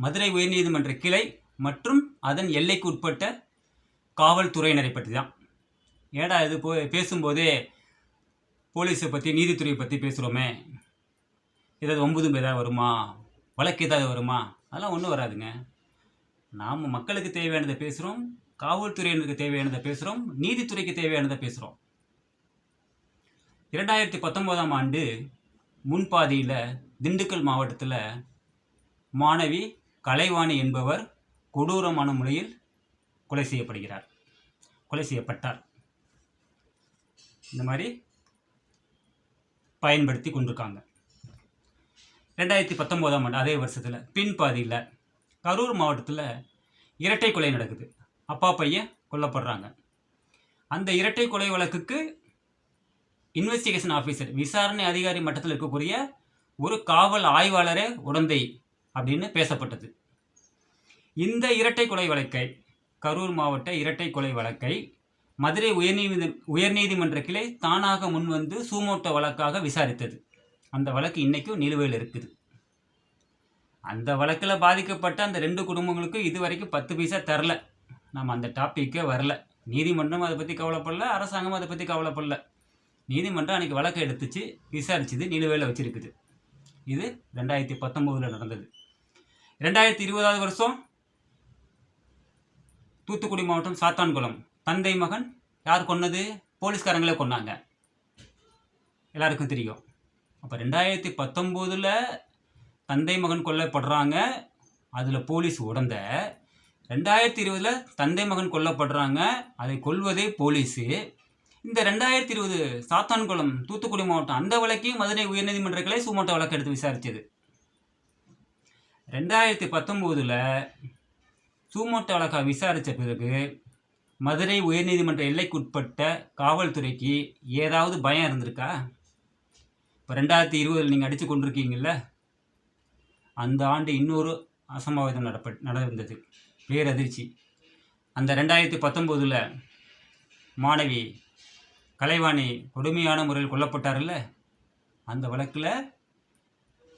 மதுரை உயர்நீதிமன்ற கிளை மற்றும் அதன் எல்லைக்கு உட்பட்ட காவல்துறையினரை பற்றி தான் ஏடா இது போ பேசும்போதே போலீஸை பற்றி நீதித்துறையை பற்றி பேசுகிறோமே ஏதாவது ஒன்பதும் ஏதாவது வருமா? வழக்கு ஏதாவது வருமா? அதெல்லாம் ஒன்றும் வராதுங்க. நாம் மக்களுக்கு தேவையானதை பேசுகிறோம் காவல்துறையினருக்கு தேவையானதை பேசுகிறோம் நீதித்துறைக்கு தேவையானதை பேசுகிறோம் இரண்டாயிரத்தி பத்தொம்போதாம் ஆண்டு முன்பாதியில் திண்டுக்கல் மாவட்டத்தில் மாணவி கலைவாணி என்பவர் கொடூரமான முறையில் கொலை செய்யப்படுகிறார். கொலை செய்யப்பட்டார். இந்த மாதிரி பயன்படுத்தி கொண்டிருக்காங்க. ரெண்டாயிரத்தி பத்தொம்போதாம் ஆண்டு அதே வருஷத்தில் பின்பாதியில் கரூர் மாவட்டத்தில் இரட்டை கொலை நடக்குது. அப்பா பையன் கொல்லப்படுறாங்க. அந்த இரட்டை கொலை வழக்குக்கு இன்வெஸ்டிகேஷன் ஆஃபீஸர் விசாரணை அதிகாரி மட்டத்தில் இருக்கக்கூடிய ஒரு காவல் ஆய்வாளரே உடந்தை அப்படின்னு பேசப்பட்டது. இந்த இரட்டை கொலை வழக்கை கரூர் மாவட்ட இரட்டை கொலை வழக்கை மதுரை உயர்நீதி உயர்நீதிமன்ற கிளை தானாக முன்வந்து சூமோட்ட வழக்காக விசாரித்தது. அந்த வழக்கு இன்றைக்கும் நிலுவையில் இருக்குது. அந்த வழக்கில் பாதிக்கப்பட்ட அந்த ரெண்டு குடும்பங்களுக்கும் இது வரைக்கும் பத்து பைசா தரல. நம்ம அந்த டாப்பிக்கே வரல. நீதிமன்றம் அதை பற்றி கவலைப்படல அரசாங்கம் அதை பற்றி கவலைப்படல. நீதிமன்றம் அன்றைக்கி வழக்கை எடுத்துச்சு விசாரிச்சுது நிலுவையில் வச்சுருக்குது. இது ரெண்டாயிரத்தி பத்தொம்போதில் நடந்தது. ரெண்டாயிரத்தி இருபதாவது வருஷம் தூத்துக்குடி மாவட்டம் சாத்தான்குளம். தந்தை மகன் யார் கொன்னது? போலீஸ்காரங்களே கொன்னாங்க. எல்லாருக்கும் தெரியும். அப்போ ரெண்டாயிரத்தி பத்தொம்போதில் தந்தை மகன் கொல்லப்படுறாங்க. அதில் போலீஸ் உடந்த. ரெண்டாயிரத்தி இருபதில் தந்தை மகன் கொல்லப்படுறாங்க. அதை கொல்வதே போலீஸு. இந்த ரெண்டாயிரத்தி இருபது சாத்தான்குளம் தூத்துக்குடி மாவட்டம் அந்த வழக்கையும் மதுரை உயர்நீதிமன்ற கிளை சுமோட்டோ வழக்கு எடுத்து விசாரித்தது ரெண்டாயிரத்தி பத்தொம்போதில் சூமோட்டோ வழக்கை விசாரித்த பிறகு மதுரை உயர்நீதிமன்ற எல்லைக்குட்பட்ட காவல்துறைக்கு ஏதாவது பயம் இருந்திருக்கா? இப்போ ரெண்டாயிரத்தி இருபதில் நீங்கள் அடித்து கொண்டிருக்கீங்கள்ல அந்த ஆண்டு இன்னொரு அசம்பாவிதம் நடப்ப நடந்தது பேரதிர்ச்சி. அந்த ரெண்டாயிரத்தி பத்தொம்போதில் மாணவி கலைவாணி கொடுமையான முறையில் கொல்லப்பட்டார்ல அந்த வழக்கில்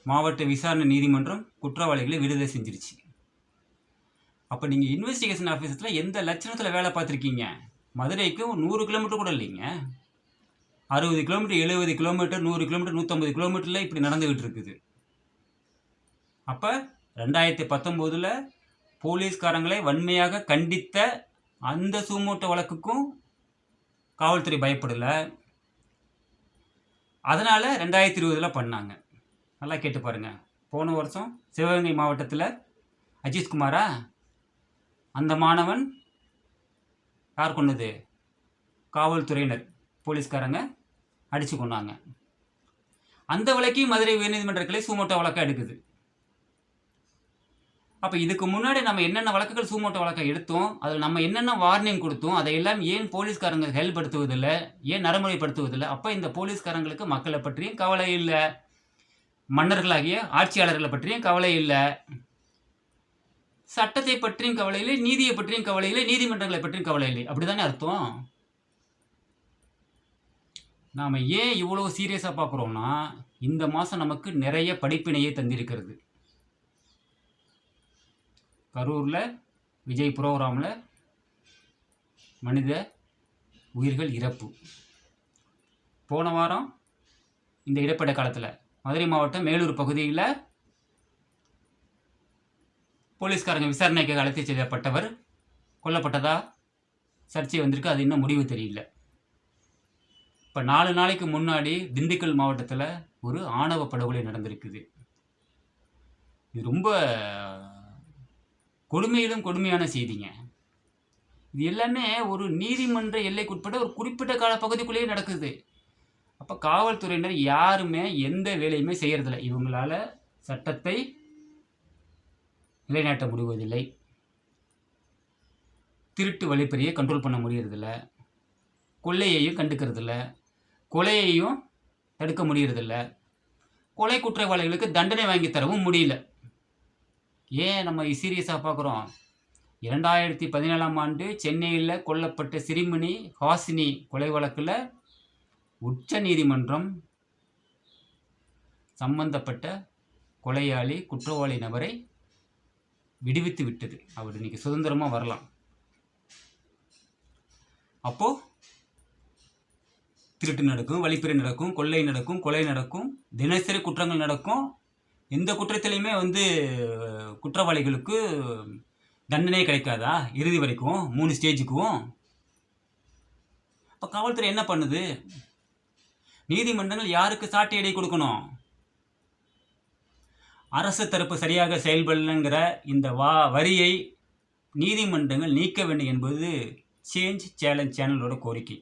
மாவட்ட விசாரணை நீதிமன்றம் குற்றவாளிகளை விடுதலை செஞ்சிருச்சு. அப்போ நீங்கள் இன்வெஸ்டிகேஷன் ஆஃபீஸில் எந்த லட்சணத்தில் வேலை பார்த்துருக்கீங்க? மதுரைக்கு நூறு கிலோமீட்டர் கூட இல்லைங்க. அறுபது கிலோமீட்டர் எழுபது கிலோமீட்டர் நூறு கிலோமீட்டர் நூற்றம்பது கிலோமீட்டரில் இப்படி நடந்துக்கிட்டு இருக்குது. அப்போ ரெண்டாயிரத்தி பத்தொம்போதில் போலீஸ்காரங்களை வன்மையாக கண்டித்த அந்த சூமூட்ட வழக்குக்கும் காவல்துறை பயப்படலை. அதனால் ரெண்டாயிரத்தி இருபதில் பண்ணாங்க. நல்லா கேட்டு பாருங்கள் போன வருஷம் சிவகங்கை மாவட்டத்தில் அஜித்குமாரா அந்த மாணவன் யார் கொண்டது காவல்துறையினர் போலீஸ்காரங்க அடித்து கொண்டாங்க அந்த வழக்கையும் மதுரை உயர்நீதிமன்ற கிளை சூமோட்டோ வழக்காக எடுக்குது. அப்போ இதுக்கு முன்னாடி நம்ம என்னென்ன வழக்குகள் சூமோட்டோ வழக்கை எடுத்தோம் அதில் நம்ம என்னென்ன வார்னிங் கொடுத்தோம் அதையெல்லாம் ஏன் போலீஸ்காரங்க செயல்படுத்துவதில்லை ஏன் நடைமுறைப்படுத்துவதில்லை அப்போ இந்த போலீஸ்காரங்களுக்கு மக்களை பற்றியும் கவலை இல்லை. மன்னர்களாகிய ஆட்சியாளர்களை பற்றியும் கவலை இல்லை. சட்டத்தை பற்றியும் கவலை இல்லை நீதியை பற்றியும் கவலை இல்லை நீதிமன்றங்களை பற்றியும் கவலை இல்லை. அப்படிதானே அர்த்தம்? நாம் ஏன் இவ்வளோ சீரியஸாக பார்க்குறோம்னா இந்த மாதம் நமக்கு நிறைய படிப்பினையை தந்திருக்கிறது. கரூரில் விஜய் ப்ரோக்ராமில் மனித உயிர்கள் இறப்பு. போன வாரம் இந்த இடைப்பட்ட காலத்தில் மதுரை மாவட்டம் மேலூர் பகுதியில் போலீஸ்காரங்க விசாரணைக்கு அழைத்து செய்யப்பட்டவர் கொல்லப்பட்டதா? சர்ச்சை வந்திருக்கு அது இன்னும் முடிவு தெரியல. இப்போ நாலு நாளைக்கு முன்னாடி திண்டுக்கல் மாவட்டத்தில் ஒரு ஆணவ படுகொலை நடந்திருக்குது. இது ரொம்ப கொடுமையிலும் கொடுமையான செய்திங்க. இது எல்லாமே ஒரு நீதிமன்ற எல்லைக்குட்பட்ட ஒரு குறிப்பிட்ட கால பகுதிக்குள்ளேயே நடக்குது. அப்போ காவல்துறையினர் யாருமே எந்த வேலையுமே செய்கிறதில்ல இவங்களால் சட்டத்தை நிலைநாட்ட முடிவதில்லை. திருட்டு வழிப்பறியை கண்ட்ரோல் பண்ண முடியறதில்ல. கொள்ளையையும் கண்டுக்கிறதில்ல. கொலையையும் தடுக்க முடியறதில்ல. கொலை குற்றவாளிகளுக்கு தண்டனை வாங்கி தரவும் முடியல. ஏன் நம்ம சீரியஸாக பார்க்குறோம் இரண்டாயிரத்தி பதினேழாம் ஆண்டு சென்னையில் கொல்லப்பட்ட சிறுமினி ஹாசினி கொலை வழக்கில் உச்ச நீதிமன்றம் சம்பந்தப்பட்ட கொலையாளி குற்றவாளி நபரை விடுவித்து விட்டது. அவர் இன்னைக்கு சுதந்திரமாக வரலாம். அப்போது திருட்டு நடக்கும் வழிப்பறி நடக்கும் கொள்ளை நடக்கும் கொலை நடக்கும் தினசரி குற்றங்கள் நடக்கும். எந்த குற்றத்திலையுமே வந்து குற்றவாளிகளுக்கு தண்டனையே கிடைக்காதா? இறுதி வரைக்கும் மூணு ஸ்டேஜுக்கும் இப்போ காவல்துறை என்ன பண்ணுது? நீதிமன்றங்கள் யாருக்கு சாட்டை எடை கொடுக்கணும்? அரசு தரப்பு சரியாக செயல்படலைங்கிற இந்த வா வரியை நீதிமன்றங்கள் நீக்க வேண்டும் என்பது சேஞ்ச் சேலஞ்ச் சேனலோட கோரிக்கை.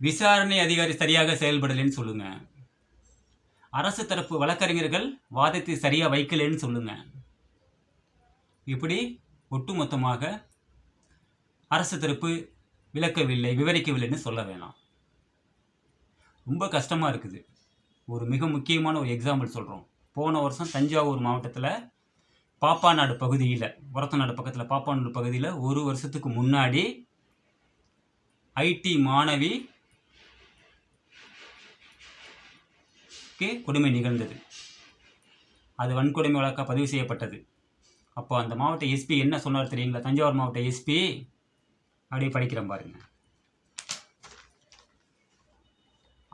விசாரணை அதிகாரி சரியாக செயல்படலைன்னு சொல்லுங்க. அரசு தரப்பு வழக்கறிஞர்கள் வாதத்தை சரியாக வைக்கலைன்னு சொல்லுங்க. இப்படி ஒட்டுமொத்தமாக அரசு தரப்பு விளக்கவில்லை விவரிக்கவில்லைன்னு சொல்ல வேணாம். ரொம்ப கஷ்டமாக இருக்குது. ஒரு மிக முக்கியமான ஒரு எக்ஸாம்பிள் சொல்கிறோம் போன வருஷம் தஞ்சாவூர் மாவட்டத்தில் பாப்பாநாடு பகுதியில் உரத்தநாடு பக்கத்தில் பாப்பாநாடு பகுதியில் ஒரு வருஷத்துக்கு முன்னாடி ஐடி மாணவி கொடுமை நிகழ்ந்தது. அது வன்கொடுமை வழக்காக பதிவு செய்யப்பட்டது. அப்போ அந்த மாவட்ட எஸ்பி என்ன சொன்னார் தெரியுங்களா? தஞ்சாவூர் மாவட்ட எஸ்பி அப்படியே படிக்கிறேன் பாருங்கள்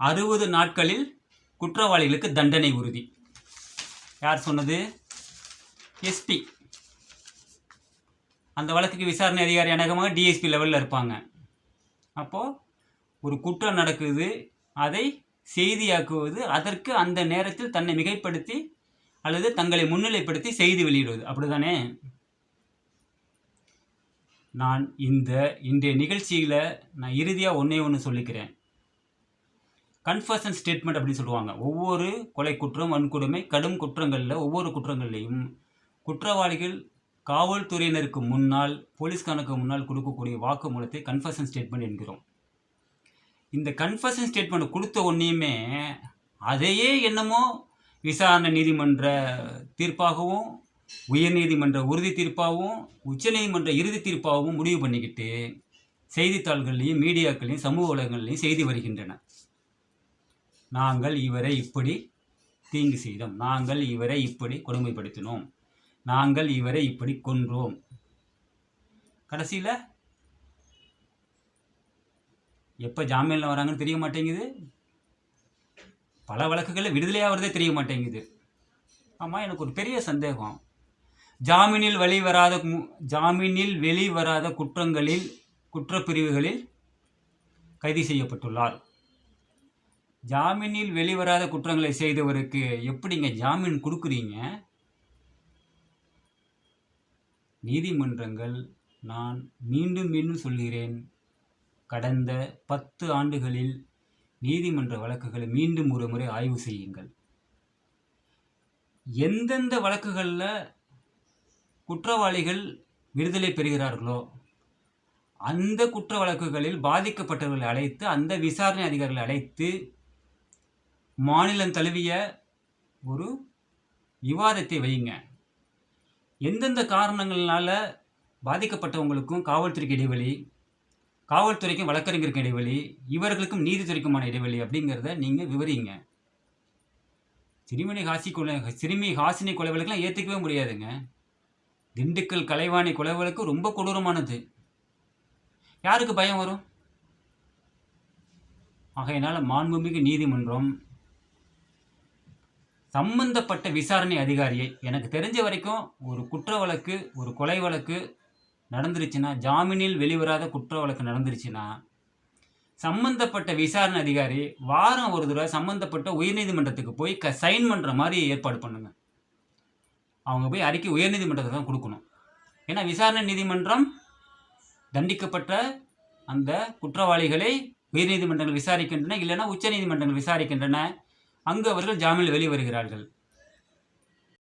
அறுபது நாட்களில் குற்றவாளிகளுக்கு தண்டனை உறுதி. யார் சொன்னது? எஸ்பி அந்த வழக்குக்கு விசாரணை அதிகாரி அநேகமாக டிஎஸ்பி லெவலில் இருப்பாங்க. அப்போது ஒரு குற்றம் நடக்குது அதை செய்தியாக்குவது அதற்கு அந்த நேரத்தில் தன்னை மிகைப்படுத்தி அல்லது தங்களை முன்னிலைப்படுத்தி செய்தி வெளியிடுவது. அப்படிதானே நான் இந்த இன்றைய நிகழ்ச்சியில் நான் இறுதியாக ஒன்றே ஒன்று சொல்லிக்கிறேன். கன்ஃபர்ஷன் ஸ்டேட்மெண்ட் அப்படின்னு சொல்லுவாங்க. ஒவ்வொரு கொலை குற்றம் வன்கொடுமை கடும் குற்றங்களில் ஒவ்வொரு குற்றங்கள்லையும் குற்றவாளிகள் காவல்துறையினருக்கு முன்னால் போலீஸ்காரனுக்கு முன்னால் கொடுக்கக்கூடிய வாக்குமூலத்தை கன்ஃபர்ஷன் ஸ்டேட்மெண்ட் என்கிறோம். இந்த கன்ஃபர்ஷன் ஸ்டேட்மெண்ட் கொடுத்த ஒன்றையுமே அதையே என்னமோ விசாரணை நீதிமன்ற தீர்ப்பாகவும் உயர்நீதிமன்ற உறுதி தீர்ப்பாகவும் உச்சநீதிமன்ற இறுதி தீர்ப்பாகவும் முடிவு பண்ணிக்கிட்டு செய்தித்தாள்கள்லையும் மீடியாக்கள்லையும் சமூக ஊடகங்கள்லையும் செய்தி வருகின்றன. நாங்கள் இவரை இப்படி தீங்கு செய்தோம். நாங்கள் இவரை இப்படி கொடுமைப்படுத்தினோம். நாங்கள் இவரை இப்படி கொன்றோம். கடைசியில் எப்போ ஜாமீனில் வராங்கன்னு தெரிய மாட்டேங்குது. பல வழக்குகளில் விடுதலையாகிறதே தெரிய மாட்டேங்குது. ஆமாம் எனக்கு ஒரு பெரிய சந்தேகம். ஜாமீனில் வெளிவராத ஜாமீனில் வெளிவராத குற்றங்களில் குற்றப்பிரிவுகளில் கைது செய்யப்பட்டுள்ளார். ஜாமீனில் வெளிவராத குற்றங்களை செய்தவருக்கு எப்படிங்க ஜாமீன் கொடுக்குறீங்க? நீதிமன்றங்கள் நான் மீண்டும் மீண்டும் சொல்கிறேன் கடந்த பத்து ஆண்டுகளில் நீதிமன்ற வழக்குகளை மீண்டும் ஒரு முறை ஆய்வு செய்யுங்கள். எந்தெந்த வழக்குகளில் குற்றவாளிகள் விடுதலை பெறுகிறார்களோ அந்த குற்ற வழக்குகளில் பாதிக்கப்பட்டவர்களை அழைத்து அந்த விசாரணை அதிகாரிகளை அழைத்து மாநிலம் தழுவிய ஒரு விவாதத்தை வையுங்க. எந்தெந்த காரணங்களினால் பாதிக்கப்பட்டவங்களுக்கும் காவல்துறைக்கு இடைவெளி காவல்துறைக்கும் வழக்கறிஞருக்கும் இடைவெளி இவர்களுக்கும் நீதித்துறைக்குமான இடைவெளி அப்படிங்கிறத நீங்கள் விவரிங்க. சிறுமினி ஹாசி கொலை சிறுமி ஹாசினி கொலை ஏற்றுக்கவே முடியாதுங்க. திண்டுக்கல் கலைவாணி கொலை வழக்கு ரொம்ப கொடூரமானது. யாருக்கு பயம் வரும்? ஆகையினால் மாண்புமிகு நீதிமன்றம் சம்பந்தப்பட்ட விசாரணை அதிகாரியை எனக்கு தெரிஞ்ச வரைக்கும் ஒரு குற்ற வழக்கு ஒரு கொலை வழக்கு நடந்துருச்சுன்னா ஜாமீனில் வெளிவராத குற்ற வழக்கு நடந்துருச்சுன்னா சம்பந்தப்பட்ட விசாரணை அதிகாரி வாரம் ஒரு தடவை சம்பந்தப்பட்ட உயர்நீதிமன்றத்துக்கு போய் க சைன் பண்ணுற மாதிரி ஏற்பாடு பண்ணுங்க. அவங்க போய் அறிக்கை உயர்நீதிமன்றத்தை தான் கொடுக்கணும். ஏன்னா விசாரணை நீதிமன்றம் தண்டிக்கப்பட்ட அந்த குற்றவாளிகளை உயர்நீதிமன்றங்கள் விசாரிக்கின்றன இல்லைன்னா உச்சநீதிமன்றங்கள் விசாரிக்கின்றன. அங்கு அவர்கள் ஜாமீனில் வெளிவருகிறார்கள்.